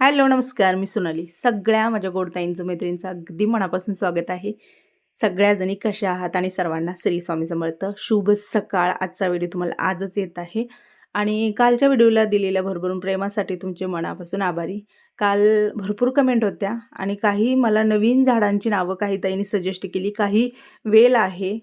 Hello नमस्कार. मी सोनाली. सगळ्या माझ्या गोडताईंचं मैत्रिणींचं अगदी मनापासून स्वागत आहे. सगळ्याजणी कशा आहात आणि सर्वांना श्री स्वामी समर्थ शुभ सकाळ. आजचा व्हिडिओ तुम्हाला आजच येत आहे. आणि कालच्या व्हिडिओला दिलेल्या भरभरून प्रेमासाठी तुमचे मनापासून आभारी. काल भरपूर कमेंट होत्या आणि काही मला नवीन झाडांची नावं काही ताईंनी सजेस्ट केली. काही वेल आहे.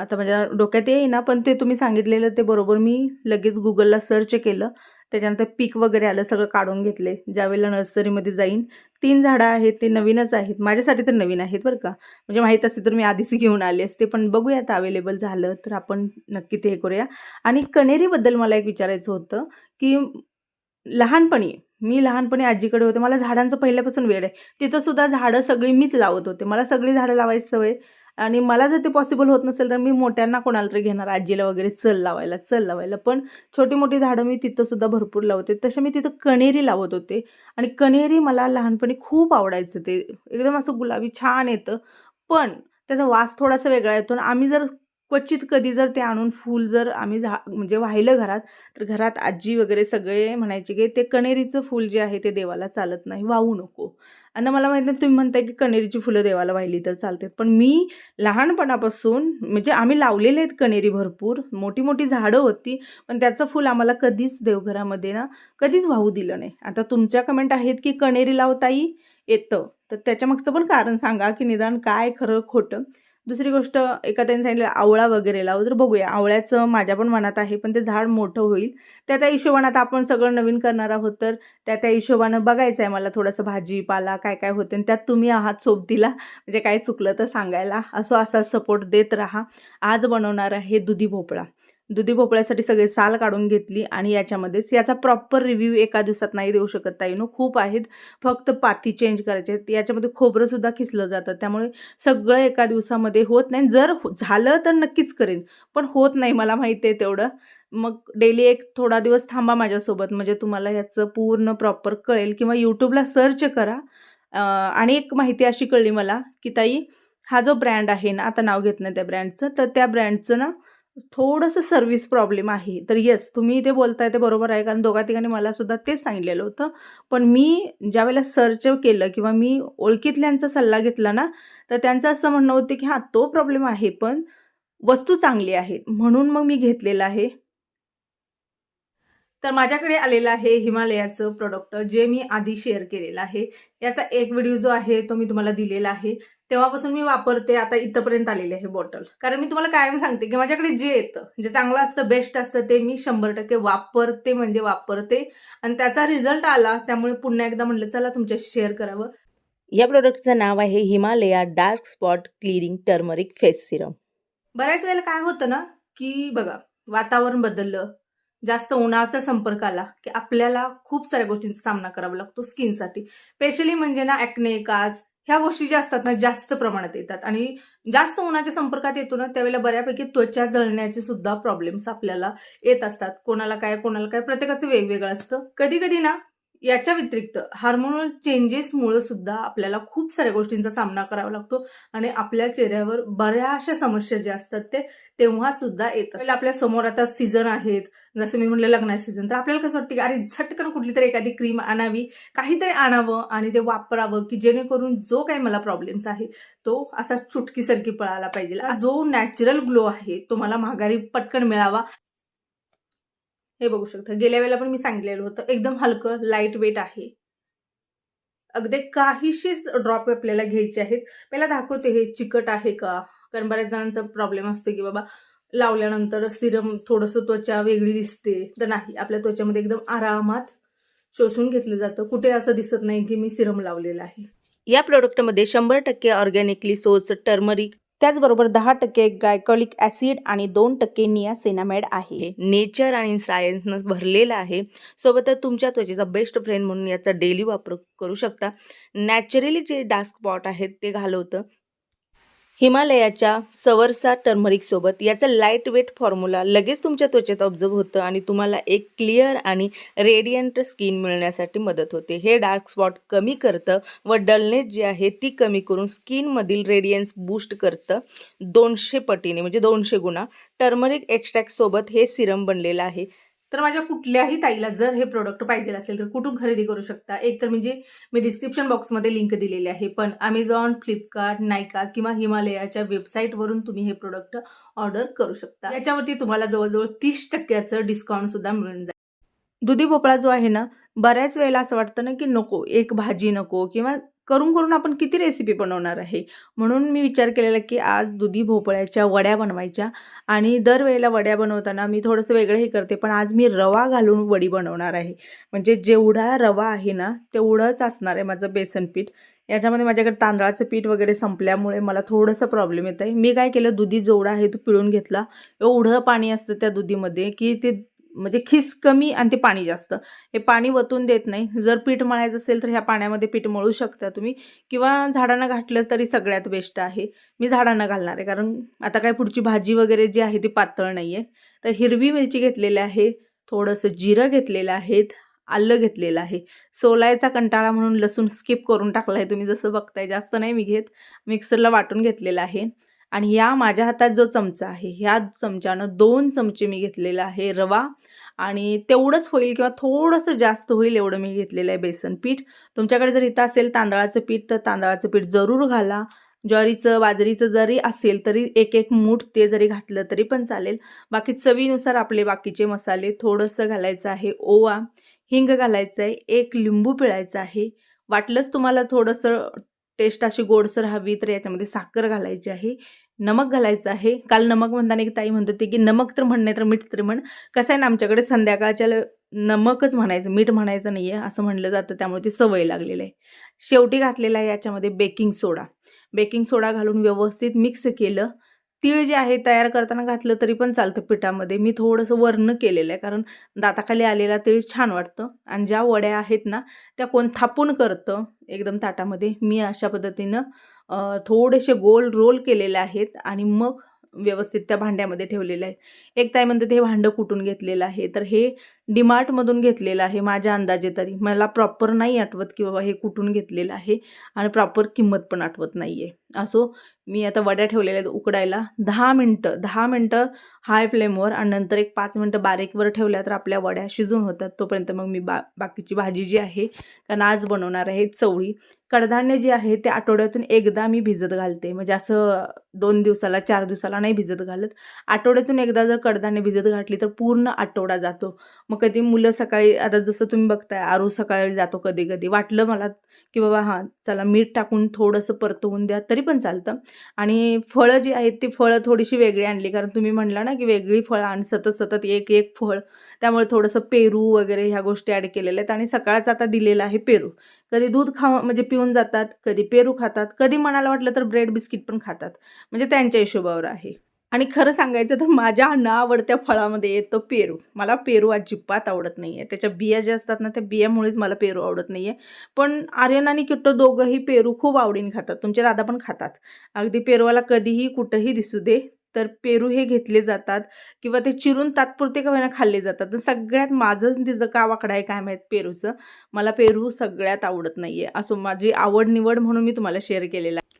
आता माझ्या डोक्यात येईना पण ते तुम्ही सांगितलेलं ते बरोबर मी लगेच गुगलला सर्च केलं. त्याच्यानंतर पीक वगैरे आलं सगळं काढून घेतले. ज्यावेळेला नर्सरीमध्ये जाईन तीन झाडं आहेत ते नवीनच आहेत. माझ्यासाठी तर नवीन आहेत बरं का. म्हणजे माहीत असते तर मी आधीच घेऊन आले असते पण बघूयात अवेलेबल झालं तर आपण नक्की ते हे करूया. आणि कणेरीबद्दल मला एक विचारायचं होतं की लहानपणी मी लहानपणी आजीकडे होते मला झाडांचं पहिल्यापासून वेळ आहे. तिथंसुद्धा झाडं सगळी मीच लावत होते. मला सगळी झाडं लावायची सवय आणि मला जर ते पॉसिबल होत नसेल तर मी मोठ्यांना कोणाला तरी घेणार आजीला वगैरे चल लावायला चल लावायला. पण छोटी मोठी झाडं मी तिथंसुद्धा भरपूर लावते. तसे मी तिथं कणेरी लावत होते. आणि कणेरी मला लहानपणी खूप आवडायचं ते. एकदम असं गुलाबी छान येतं. पण त्याचा वास थोडासा वेगळा येतो. आणि आम्ही जर क्वचित कधी जर ते आणून फूल जर आम्ही झा म्हणजे वाहिलं घरात तर घरात आजी वगैरे सगळे म्हणायचे की ते कणेरीचं फूल जे आहे ते देवाला चालत नाही. वाहू नको. आणि मला माहीत नाही तुम्ही म्हणताय की कणेरीची फुलं देवाला वाहिली तर चालतात. पण मी लहानपणापासून म्हणजे आम्ही लावलेले आहेत कणेरी भरपूर मोठी मोठी झाडं होती पण त्याचं फूल आम्हाला कधीच देवघरामध्ये ना कधीच वाहू दिलं नाही. आता तुमच्या कमेंट आहेत की कणेरी लावताही येतं. तर त्याच्यामागचं पण कारण सांगा की निदान काय खरं खोटं. दुसरी गोष्ट एका त्यांनी सांगितलं आवळा वगैरे लावू तर बघूया. आवळ्याचं माझ्या पण मनात आहे पण ते झाड मोठं होईल. त्या त्या हिशोबानं आता आपण सगळं नवीन करणार आहोत तर त्या त्या हिशोबानं बघायचं आहे मला थोडंसं भाजीपाला काय काय होते आणि त्यात तुम्ही आहात सोबतीला म्हणजे काय चुकलं तर सांगायला. असं असा सपोर्ट देत राहा. आज बनवणार आहे दुधी भोपळा. दुधी भोपळ्यासाठी सगळे साल काढून घेतली आणि याच्यामध्येच याचा प्रॉपर रिव्ह्यू एका दिवसात नाही देऊ शकत ताईनो. खूप आहेत. फक्त पाती चेंज करायचे आहेत. याच्यामध्ये खोबरंसुद्धा खिसलं जातं. त्यामुळे सगळं एका दिवसामध्ये होत नाही. जर हो- झालं तर नक्कीच करेन. पण होत नाही मला माहिती आहे तेवढं. मग डेली एक थोडा दिवस थांबा माझ्यासोबत. म्हणजे तुम्हाला याचं पूर्ण प्रॉपर कळेल. किंवा यूट्यूबला सर्च करा. आणि एक माहिती अशी कळली मला की ताई हा जो ब्रँड आहे ना आता नाव घेत नाही त्या ब्रँडचं तर त्या ब्रँडचं ना थोडंसं सर्व्हिस प्रॉब्लेम आहे. तर येस तुम्ही ते बोलताय ते बरोबर आहे. कारण दोघा तिघांनी मला सुद्धा तेच सांगितलेलं होतं. पण मी ज्यावेळेला सर्च केलं किंवा मी ओळखीतल्यांचा सल्ला घेतला ना तर त्यांचं असं म्हणणं होतं की हां तो प्रॉब्लेम आहे पण वस्तू चांगली आहे. म्हणून मग मी घेतलेलं आहे. तर माझ्याकडे आलेलं आहे हिमालयाचं प्रोडक्ट जे मी आधी शेअर केलेलं आहे. याचा एक व्हिडिओ जो आहे तो मी तुम्हाला दिलेला आहे. तेव्हापासून मी वापरते आता इथंपर्यंत आलेली आहे बॉटल कारण मी तुम्हाला कायम सांगते की माझ्याकडे जे येतं जे चांगलं असतं बेस्ट असतं ते मी शंभर टक्के वापरते म्हणजे वापरते. आणि त्याचा रिझल्ट आला त्यामुळे पुन्हा एकदा म्हटलं चला तुमच्याशी शेअर करावं. या प्रोडक्टचं नाव आहे Himalaya dark spot clearing turmeric face serum बऱ्याच वेळेला काय होतं ना की बघा वातावरण बदललं जास्त उन्हाचा संपर्क आला की आपल्याला खूप साऱ्या गोष्टींचा सामना करावा लागतो स्किनसाठी. स्पेशली म्हणजे ना ॲक्ने कास ह्या गोष्टी ज्या असतात ना जास्त प्रमाणात येतात. आणि जास्त उन्हाच्या संपर्कात येतो ना त्यावेळेला बऱ्यापैकी त्वचा जळण्याचे सुद्धा प्रॉब्लेम्स आपल्याला येत असतात. कोणाला काय कोणाला काय प्रत्येकाचं वेगवेगळं असतं. कधी कधी ना याच्या व्यतिरिक्त हार्मोनल चेंजेसमुळे सुद्धा आपल्याला खूप साऱ्या गोष्टींचा सामना करावा लागतो आणि आपल्या चेहऱ्यावर बऱ्याचशा समस्या ज्या असतात ते तेव्हा सुद्धा येतात आपल्यासमोर आता सीझन आहेत. जसं मी म्हणलं लग्नाचा सीझन तर आपल्याला कसं वाटतं की अरे झटकन कुठली तरी एखादी क्रीम आणावी काहीतरी आणावं आणि ते वापरावं की जेणेकरून जो काही मला प्रॉब्लेम्स आहे तो असा चुटकीसारखी पळायला पाहिजे. जो नॅचरल ग्लो आहे तो मला माघारी पटकन मिळावा. हे बघू शकता. गेल्या वेळेला पण मी सांगितलेलं होतं एकदम हलकं लाइट वेट आहे. अगदी काहीशीच ड्रॉप आपल्याला घ्यायचे आहेत. पहिला दाखवते हे चिकट आहे का? कारण बऱ्याच जणांचा प्रॉब्लेम असतो की बाबा लावल्यानंतर सिरम थोडंसं त्वचा वेगळी दिसते. तर नाही आपल्या त्वचामध्ये एकदम आरामात शोषून घेतलं जातं. कुठे असं दिसत नाही की मी सिरम लावलेलं आहे. या प्रोडक्टमध्ये शंभर टक्के ऑर्गॅनिकली सोच टर्मरिक त्याचबरोबर दहा टक्के गायकॉलिक ॲसिड आणि दोन टक्के नियासेनामेड आहे. नेचर आणि सायन्सनं भरलेलं आहे. सोबतच तुमच्या त्वचेचा बेस्ट फ्रेंड म्हणून याचा डेली वापर करू शकता. नॅचरली जे डार्क स्पॉट आहेत ते घालवतं. हिमालयाच्या सवरसा टर्मरिकसोबत याचा याचं लाइट वेट फॉर्म्युला लगेच तुमच्या त्वचेत ऑब्झर्व होतं आणि तुम्हाला एक क्लिअर आणि रेडियंट स्किन मिळण्यासाठी मदत होते. हे डार्क स्पॉट कमी करतं व डलनेस जी आहे ती कमी करून स्किनमधील रेडियन्स बूस्ट करतं. दोनशे पटीने म्हणजे दोनशे गुणा. टर्मरिक एक्स्ट्रॅक्टसोबत हे सिरम बनलेलं आहे. तर माझ्या कुठल्याही ताईला जर हे प्रोडक्ट पाहिजे असेल तर कुठून खरेदी करू शकता? एक तर म्हणजे मी डिस्क्रिप्शन बॉक्समध्ये लिंक दिलेली आहे पण अमेझॉन फ्लिपकार्ट नायका किंवा हिमालयाच्या वेबसाईटवरून तुम्ही हे प्रोडक्ट ऑर्डर करू शकता. याच्यावरती तुम्हाला जवळजवळ तीस टक्क्याचं डिस्काउंट सुद्धा मिळून जाईल. दुधी भोपळा जो आहे ना बऱ्याच वेळेला असं वाटतं ना की नको एक भाजी नको किंवा करून करून आपण किती रेसिपी बनवणार आहे? म्हणून मी विचार केलेला की आज दुधी भोपळ्याच्या वड्या बनवायच्या आणि दरवेळेला वड्या बनवताना मी थोडंसं वेगळं हे करते पण आज मी रवा घालून वडी बनवणार आहे. म्हणजे जेवढा रवा आहे ना तेवढंच असणार आहे माझं बेसन पीठ. याच्यामध्ये माझ्याकडे तांदळाचं पीठ वगैरे संपल्यामुळे मला थोडंसं प्रॉब्लेम येत आहे मी काय केलं दुधी जेवढा आहे तो पिळून घेतला. एवढं पाणी असतं त्या दुधीमध्ये की ते म्हणजे खिस कमी आणि ते पाणी जास्त. हे पाणी वतून देत नाही. जर पीठ मळायचं असेल तर ह्या पाण्यामध्ये पीठ मळू शकता तुम्ही. किंवा झाडांना घातलं तरी सगळ्यात बेस्ट आहे. मी झाडांना घालणार आहे. कारण आता काय पुढची भाजी वगैरे जी आहे ती पातळ नाही आहे तर हिरवी मिरची घेतलेली आहे. थोडंसं जिरं घेतलेलं आहेत आलं घेतलेलं आहे. सोलायचा कंटाळा म्हणून लसूण स्किप करून टाकला आहे तुम्ही जसं बघताय. जास्त नाही मी घेत. मिक्सरला वाटून घेतलेलं आहे. आणि या माझ्या हातात जो चमचा आहे ह्या चमच्यानं दोन चमचे मी घेतलेला आहे रवा. आणि तेवढंच होईल किंवा थोडंसं जास्त होईल एवढं मी घेतलेलं आहे बेसन पीठ. तुमच्याकडे जर इथं असेल तांदळाचं पीठ तर तांदळाचं पीठ जरूर घाला. ज्वारीचं बाजरीचं जरी असेल तरी एक एक मूठ ते जरी घातलं तरी पण चालेल. बाकी चवीनुसार आपले बाकीचे मसाले थोडंसं घालायचं आहे ओवा हिंग घालायचं आहे एक लिंबू पिळायचं आहे. वाटलंच तुम्हाला थोडंसं टेस्ट अशी गोडसर हवी तर याच्यामध्ये साखर घालायची आहे नमक घालायचं आहे. काल नमक म्हणताना एक ताई म्हणत होती की नमक तर म्हण नाही तर मीठ तरी म्हण. कसं आहे ना आमच्याकडे संध्याकाळच्या नमकच म्हणायचं मीठ म्हणायचं नाही आहे असं म्हणलं जातं त्यामुळे ती सवय लागलेली आहे. शेवटी घातलेला आहे याच्यामध्ये बेकिंग सोडा. बेकिंग सोडा घालून व्यवस्थित मिक्स केलं तीळ जे आहे तयार करताना घातलं तरी पण चालतं पिठामध्ये. मी थोडंसं वर्ण केलेलं आहे कारण दाताखाली आलेला तीळ छान वाटतं. आणि ज्या वड्या आहेत ना त्या कोण थापून करतं एकदम ताटामध्ये मी अशा पद्धतीनं थोडेसे गोल रोल केलेले आहेत आणि मग व्यवस्थित त्या भांड्यामध्ये ठेवलेले आहेत. एक ताई म्हणतात हे भांडं कुठून घेतलेलं आहे? तर हे डीमार्टमधून घेतलेलं आहे माझ्या अंदाजे तरी. मला प्रॉपर नाही आठवत की बाबा हे कुठून घेतलेलं आहे आणि प्रॉपर किंमत पण आठवत नाही आहे असो मी आता वड्या ठेवलेल्या आहेत उकडायला. दहा मिनटं दहा मिनटं हाय फ्लेमवर आणि नंतर एक पाच मिनटं बारीकवर ठेवल्या तर आपल्या वड्या शिजून होतात. तोपर्यंत मग मी बा बाकीची भाजी जी आहे कारण आज बनवणार आहे चवळी कडधान्य जे आहे ते आठवड्यातून एकदा मी भिजत घालते. म्हणजे असं दोन दिवसाला चार दिवसाला नाही भिजत घालत. आठवड्यातून एकदा जर कडधान्य भिजत घातली तर पूर्ण आठवडा जातो. मग कधी मुलं सकाळी आता जसं तुम्ही बघताय आरू सकाळी जातो कधी कधी वाटलं मला की बाबा हां चला मीठ टाकून थोडंसं परतवून द्या तरी पण चालतं. आणि फळं जी आहेत ती फळं थोडीशी वेगळी आणली. कारण तुम्ही म्हणला ना की वेगळी फळं आणि सतत सतत एक एक फळ. त्यामुळे थोडंसं पेरू वगैरे ह्या गोष्टी ॲड केलेल्या आहेत. आणि सकाळचं आता दिलेलं आहे पेरू. कधी दूध खा म्हणजे पिऊन जातात कधी पेरू खातात कधी मनाला वाटलं तर ब्रेड बिस्किट पण खातात. म्हणजे त्यांच्या हिशोबावर आहे. आणि खरं सांगायचं तर माझ्या न आवडत्या फळामध्ये येतो पेरू. मला पेरू अजिबात आवडत नाही आहे त्याच्या बिया ज्या असतात ना त्या बियामुळेच मला पेरू आवडत नाही आहे पण आर्यन आणि किट्टो दोघंही पेरू खूप आवडीने खातात. तुमचे दादा पण खातात. अगदी पेरूवाला कधीही कुठंही दिसू दे तर पेरू हे घेतले जातात किंवा ते चिरून तात्पुरते का होईना खाल्ले जातात. तर सगळ्यात माझं तिचं का वाकडं आहे काय माहीत पेरूचं. मला पेरू सगळ्यात आवडत नाही आहे असो माझी आवड निवड म्हणून मी तुम्हाला शेअर केलेलं आहे.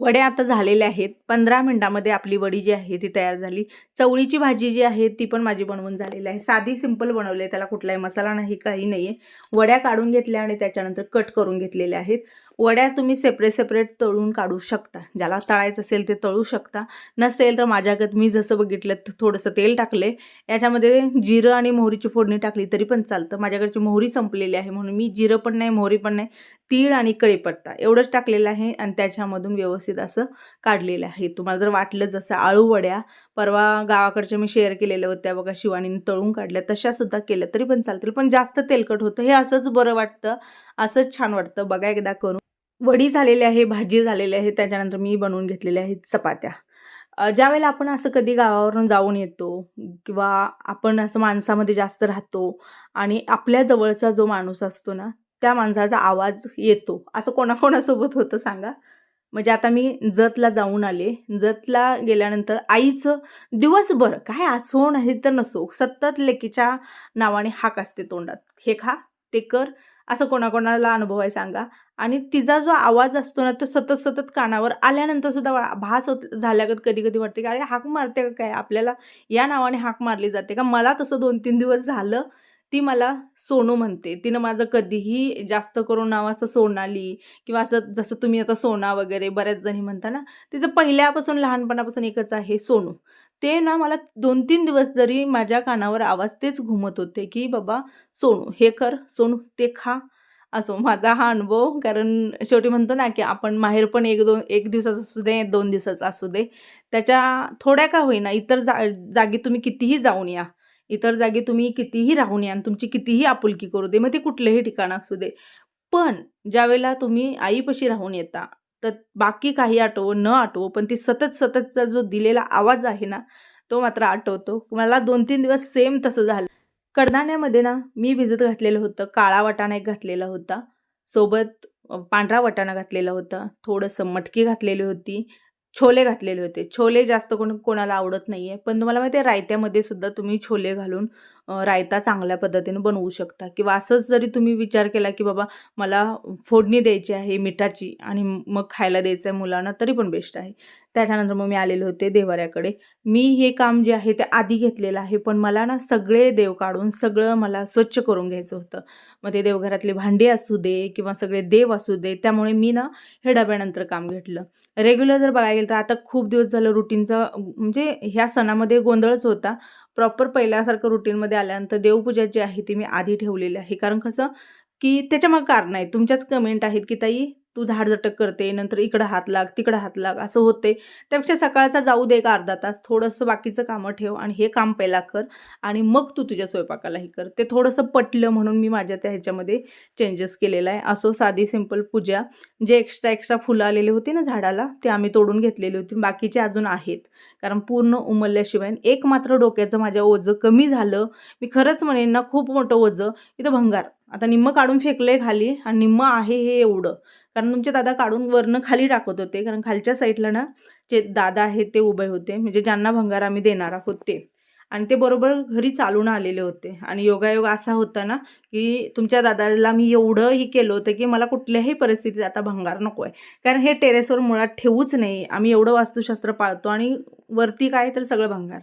वड्या आता झालेल्या आहेत. पंधरा मिनटामध्ये आपली वडी जी आहे ती तयार झाली. चवळीची भाजी जी आहे ती पण माझी बनवून झालेली आहे. साधी सिंपल बनवली आहे. त्याला कुठलाही मसाला नाही काही नाही आहे वड्या काढून घेतल्या आणि त्याच्यानंतर कट करून घेतलेल्या आहेत. वड्या तुम्ही सेपरेट सेपरेट तळून काढू शकता. ज्याला तळायचं असेल ते तळू शकता. नसेल तर माझ्यागत मी जसं बघितलं तर थोडंसं तेल टाकले याच्यामध्ये जिरं आणि मोहरीची फोडणी टाकली तरी पण चालतं. माझ्याकडची मोहरी संपलेली आहे म्हणून मी जिरं पण नाही मोहरी पण नाही तीळ आणि कढीपत्ता एवढंच टाकलेलं आहे आणि त्याच्यामधून व्यवस्थित असं काढलेलं आहे. तुम्हाला जर वाटलं जसं आळू वड्या परवा गावाकडच्या मी शेअर केलेल्या होत्या बघा शिवानीने तळून काढल्या तशासुद्धा केल्या तरी पण चालतील. पण जास्त तेलकट होतं हे असंच बरं वाटतं असंच छान वाटतं. बघा एकदा करून. वडी झालेली आहे भाजी झालेली आहे त्याच्यानंतर मी बनवून घेतलेल्या आहेत चपात्या. ज्यावेळेला आपण असं कधी गावावरून जाऊन येतो किंवा आपण असं माणसामध्ये जास्त राहतो आणि आपल्या जवळचा जो माणूस असतो ना त्या माणसाचा आवाज येतो. असं कोणाकोणासोबत होतं सांगा? म्हणजे आता मी जतला जाऊन आले. जतला गेल्यानंतर आईचं दिवसभर काय असो नाही तर नसो सतत लेकीच्या नावाने हाक असते तोंडात. हे खा ते कर असं कोणाकोणाला अनुभव आहे सांगा? आणि तिचा जो आवाज असतो ना तो सतत सतत कानावर आल्यानंतर सुद्धा भास होत झाल्यागत कधी कधी वाटते की अरे हाक मारते का काय? आपल्याला या नावाने हाक मारली जाते का? मला तसं दोन तीन दिवस झालं ती मला सोनू म्हणते. तिनं माझं कधीही जास्त करून नाव असं सोनाली किंवा असं जसं तुम्ही आता सोना वगैरे बऱ्याच जणी म्हणता ना तिचं पहिल्यापासून लहानपणापासून एकच आहे सोनू. ते ना मला दोन तीन दिवस जरी माझ्या कानावर आवाज तेच घुमत होते की बाबा सोनू हे कर सोनू ते खा असो माझा हा अनुभव कारण शेवटी म्हणतो ना की आपण माहेर पण एक दोन एक दिवसाचं असू दे दोन दिवसाचं असू दे. त्याच्या थोड्या का होईना इतर जा जागी तुम्ही कितीही जाऊन या. इतर जागी तुम्ही कितीही राहून या आणि तुमची कितीही आपुलकी करू दे मग ते कुठलेही ठिकाण असू दे. पण ज्यावेळेला तुम्ही आईपाशी राहून येता तर बाकी काही आठवो न आठवो पण ती सतत सततचा जो दिलेला आवाज आहे ना तो मात्र आठवतो. मला दोन तीन दिवस सेम तसं झालं. कडधान्यामध्ये ना मी भिजत घातलेलं होतं काळा वाटाणा एक घातलेला होता सोबत पांढरा वाटाणा घातलेला होता थोडंसं मटकी घातलेली होती छोले घातलेले होते. छोले जास्त कोण कोणाला आवडत नाही आहे पण तुम्हाला माहिती आहे रायत्यामध्ये सुद्धा तुम्ही छोले घालून रायता चांगल्या पद्धतीने बनवू शकता. किंवा असंच जरी तुम्ही विचार केला की बाबा मला फोडणी द्यायची आहे मिठाची आणि मग खायला द्यायचं आहे मुलांना तरी पण बेस्ट आहे. त्याच्यानंतर मग मी आलेले होते देवाऱ्याकडे. मी हे काम जे आहे ते आधी घेतलेलं आहे पण मला ना सगळे देव काढून सगळं मला स्वच्छ करून घ्यायचं होतं. मग ते देवघरातले भांडी असू दे किंवा सगळे देव असू दे त्यामुळे मी ना हे डब्यानंतर काम घेतलं. रेग्युलर जर बघायला गेलं तर आता खूप दिवस झालं रुटीनचं म्हणजे ह्या सणामध्ये गोंधळच होता. प्रॉपर पहिल्यासारखं रुटीनमध्ये आल्यानंतर देवपूजा जी आहे ती मी आधी ठेवलेली आहे. कारण कसं? की त्याच्यामागं कारण आहे. तुमच्याच कमेंट आहेत की ताई? तू झाडझटक करते नंतर इकडं हात लाग तिकडं हात लाग असं होते. त्यापेक्षा सकाळचा जाऊ दे एक अर्धा तास थोडंसं बाकीचं कामं ठेव आणि हे काम पहिला कर आणि मग तू तुझ्या स्वयंपाकालाही कर. ते थोडंसं पटलं म्हणून मी माझ्या त्या ह्याच्यामध्ये चेंजेस केलेला आहे. असो साधी सिंपल पूजा. जे एक्स्ट्रा एक्स्ट्रा फुलं आलेले होती ना झाडाला ते आम्ही तोडून घेतलेली होती. बाकीचे अजून आहेत. कारण पूर्ण उमलल्याशिवाय एक मात्र डोक्याचं माझ्या ओझं कमी झालं. मी खरंच म्हणेन ना खूप मोठं ओझं. इथं भंगार. आता निम्म काढून फेकलंय खाली आणि निम्म आहे हे एवढं. कारण तुमचे दादा काढून वरनं खाली टाकत होते. कारण खालच्या साईडला ना जे दादा आहेत ते उभे होते. म्हणजे ज्यांना भंगार आम्ही देणार आहोत ते. आणि ते बरोबर घरी चालून आलेले होते. आणि योगायोग असा होता ना की तुमच्या दादाला मी एवढं ही केलं होतं की मला कुठल्याही परिस्थितीत आता भंगार नको आहे कारण हे टेरेसवर मुळात ठेवूच नाही. आम्ही एवढं वास्तुशास्त्र पाळतो आणि वरती काय तर सगळं भंगार.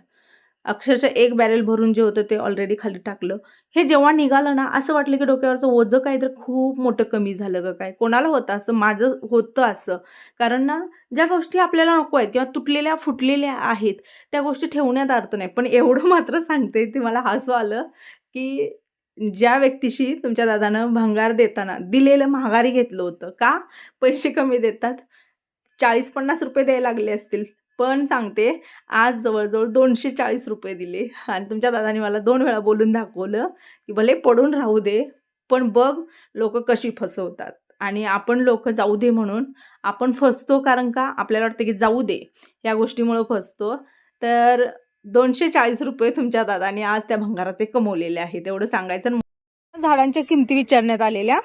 अक्षरशः एक बॅरेल भरून जे होतं ते ऑलरेडी खाली टाकलं. हे जेव्हा निघालं ना असं वाटलं की डोक्यावरचं ओझं काय तर खूप मोठं कमी झालं का काय. कोणाला होतं असं? माझं होतं असं. कारण ना ज्या गोष्टी आपल्याला नको आहेत किंवा तुटलेल्या फुटलेल्या आहेत त्या गोष्टी ठेवण्यात अर्थ नाही. पण एवढं मात्र सांगते ते मला हसू आलं की ज्या व्यक्तीशी तुमच्या दादानं भंगार देताना दिलेलं महागारी घेतलं होतं का? पैसे कमी देतात. चाळीस पन्नास रुपये द्यायला लागले असतील. पण सांगते आज जवळजवळ दोनशे चाळीस रुपये दिले. आणि तुमच्या दादाने मला दोन वेळा बोलून दाखवलं की भले पडून राहू दे पण बघ लोक कशी फसवतात. आणि आपण लोक जाऊ दे म्हणून आपण फसतो कारण का? आपल्याला वाटतं की जाऊ दे या गोष्टीमुळं फसतो. तर दोनशे चाळीस रुपये तुमच्या दादाने आज त्या भंगाराचे कमवलेले आहेत. एवढं सांगायचं आणि झाडांच्या किमती विचारण्यात आलेल्या.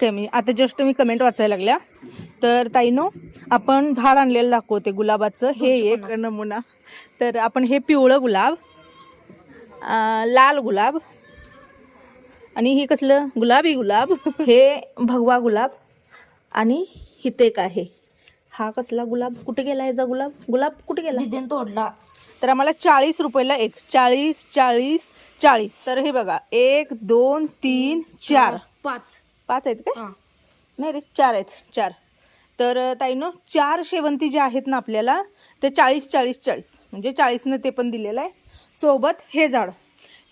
कमी आता जस्ट मी कमेंट वाचायला लागल्या. तर ताईनो आपण झाड आणलेलं दाखवते गुलाबाचं. हे एक नमुना. तर आपण हे पिवळं गुलाब लाल गुलाब आणि हे कसलं? गुलाबी गुलाब. हे भगवा गुलाब आणि हिते एक आहे. हा कसला गुलाब? कुठे गेला ह्याचा गुलाब? गुलाब कुठे गेला? दिदीन तोडला. तर आम्हाला चाळीस रुपयाला एक. चाळीस चाळीस चाळीस. तर हे बघा. एक दोन तीन चार. पाच. पाच आहेत हा. नाही रे चार आहेत. चार. तर ताईनो चार शेवंती जे आहेत ना आपल्याला ते चाळीस चाळीस चाळीस. म्हणजे चाळीसनं ते पण दिलेलं आहे. सोबत हे झाड.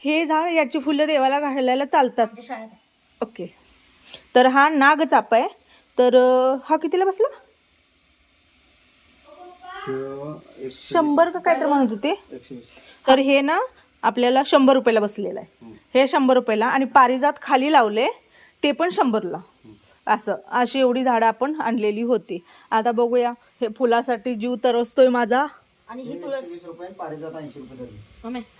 हे झाड याची फुलं देवाला घालायला चालतात. आहे. ओके. तर हा नागचाप आहे. तर हा कितीला बसला? शंभर का काय तर म्हणत होते. तर हे ना आपल्याला शंभर रुपयाला बसलेलं आहे. हे शंभर रुपयाला. आणि पारिजात खाली लावले ते पण शंभरला. असं अशी एवढी झाडं आपण आणलेली होती. आता बघूया हे फुलासाठी जीव तरसतोय माझा. आणि ही तुळस.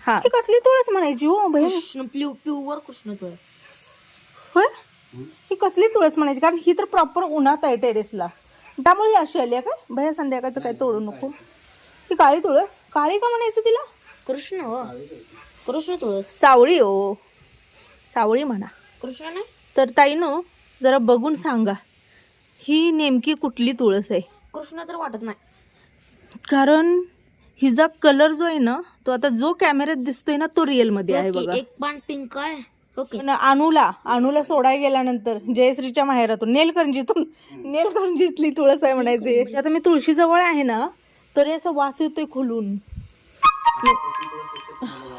हा. ही कसली तुळस म्हणायची हो बहीण? कृष्ण प्यू प्युअर कृष्ण तुळस. होय? ही कसली तुळस म्हणायची? कारण ही तर प्रॉपर उन्हात आहे टेरेसला त्यामुळे ही अशी आली आहे काय? भया संध्याकाळचं काय तोडू नको. ही काळी तुळस? काळी का म्हणायचं तिला? कृष्ण हो. कृष्ण तुळस. सावळी हो. सावळी म्हणा. कृष्ण नाही? तर ताईनो जरा बघून सांगा. ही नेमकी कुठली तुळस आहे? कृष्ण तर वाटत नाही. कारण हिचा कलर जो आहे ना तो आता जो कॅमेऱ्यात दिसतोय ना तो रिअलमध्ये आहे बघा एक पान पिंक आहे. ओके पण अनुला अनुला सोडाय गेल्यानंतर जयश्रीच्या माहेरातून नेलकंजीतून नेलकंजीतली तुळस आहे म्हणायचे आता मी तुळशी जवळ आहे ना तरी असं वास येतोय खुलून.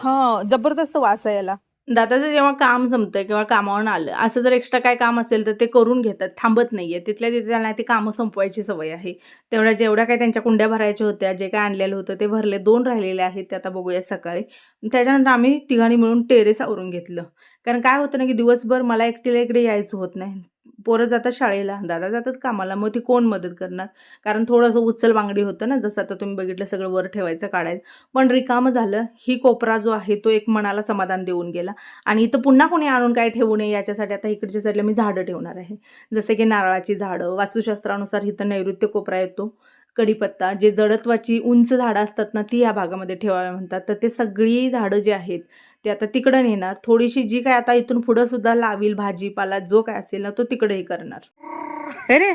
हा जबरदस्त वास आहे याला. दादाचं जेव्हा काम संपतं किंवा कामावरून आलं असं जर एक्स्ट्रा काय काम असेल तर ते करून घेतात थांबत नाही आहे तिथल्या तिथे त्यांना ती कामं संपवायची सवय आहे. तेवढ्या जेवढ्या काय त्यांच्या कुंड्या भरायच्या होत्या जे काय आणलेलं होतं ते भरले दोन राहिलेले आहेत ते आता बघूया सकाळी. त्याच्यानंतर आम्ही तिघांनी मिळून टेरेस आवरून घेतलं. कारण काय होतं ना की दिवसभर मला एकटीला इकडे यायचं होत नाही. पोरं जातात शाळेला दादा जातात कामाला मग ती कोण मदत करणार? कारण थोडंसं उचल बांगडी होतं ना जसं आता तुम्ही बघितलं सगळं वर ठेवायचं काढायचं. पण रिकामं झालं ही कोपरा जो आहे तो एक मनाला समाधान देऊन गेला. आणि इथं पुन्हा कोणी आणून काय ठेवू नये याच्यासाठी आता इकडच्या साईडला मी झाडं ठेवणार आहे. जसे की नारळाची झाडं वास्तुशास्त्रानुसार इथं नैऋत्य कोपरा येतो. कडीपत्ता जे जडत्वाची उंच झाडं असतात ना ती या भागामध्ये ठेवावी म्हणतात. तर ते सगळी झाडं जी आहेत ते आता तिकडं नेणार. थोडीशी जी काय आता इथून पुढं सुद्धा लावील भाजीपाला जो काय असेल ना तो तिकडेही करणार. अरे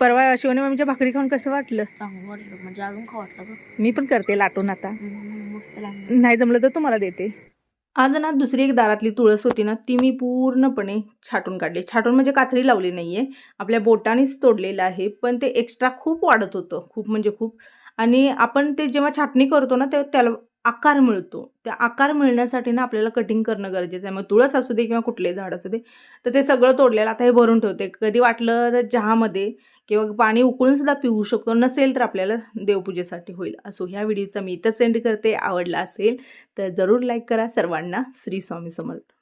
परवा शिवणी मम्मीच्या भाकरी खाऊन कसं वाटलं? चांगलं वाटलं म्हणजे अजून खा वाटलं. मी पण करते लाटून आता. हम्म, मस्त लागलं. नाही जमलं तर तुम्हाला देते. आज ना दुसरी एक दारातली तुळस होती ना ती मी पूर्णपणे छाटून काढली. छाटून म्हणजे कात्री लावली नाही आहे आपल्या बोटानेच तोडलेलं आहे पण ते एक्स्ट्रा खूप वाढत होतं. खूप म्हणजे खूप. आणि आपण ते जेव्हा छाटणी करतो ना तेव्हा त्याला आकार मिळतो. त्या आकार मिळण्यासाठी ना आपल्याला कटिंग करणं गरजेचं आहे. मग तुळस असू दे किंवा कुठले झाड असू दे तर ते सगळं तोडलेलं आता हे भरून ठेवते. कधी वाटलं तर चहामध्ये किंवा पाणी उकळून सुद्धा पिऊ शकतो. नसेल तर आपल्याला देवपूजेसाठी होईल. असो ह्या व्हिडिओचा मी इथं सेंड करते. आवडला असेल तर जरूर लाईक करा. सर्वांना श्री स्वामी समर्थ.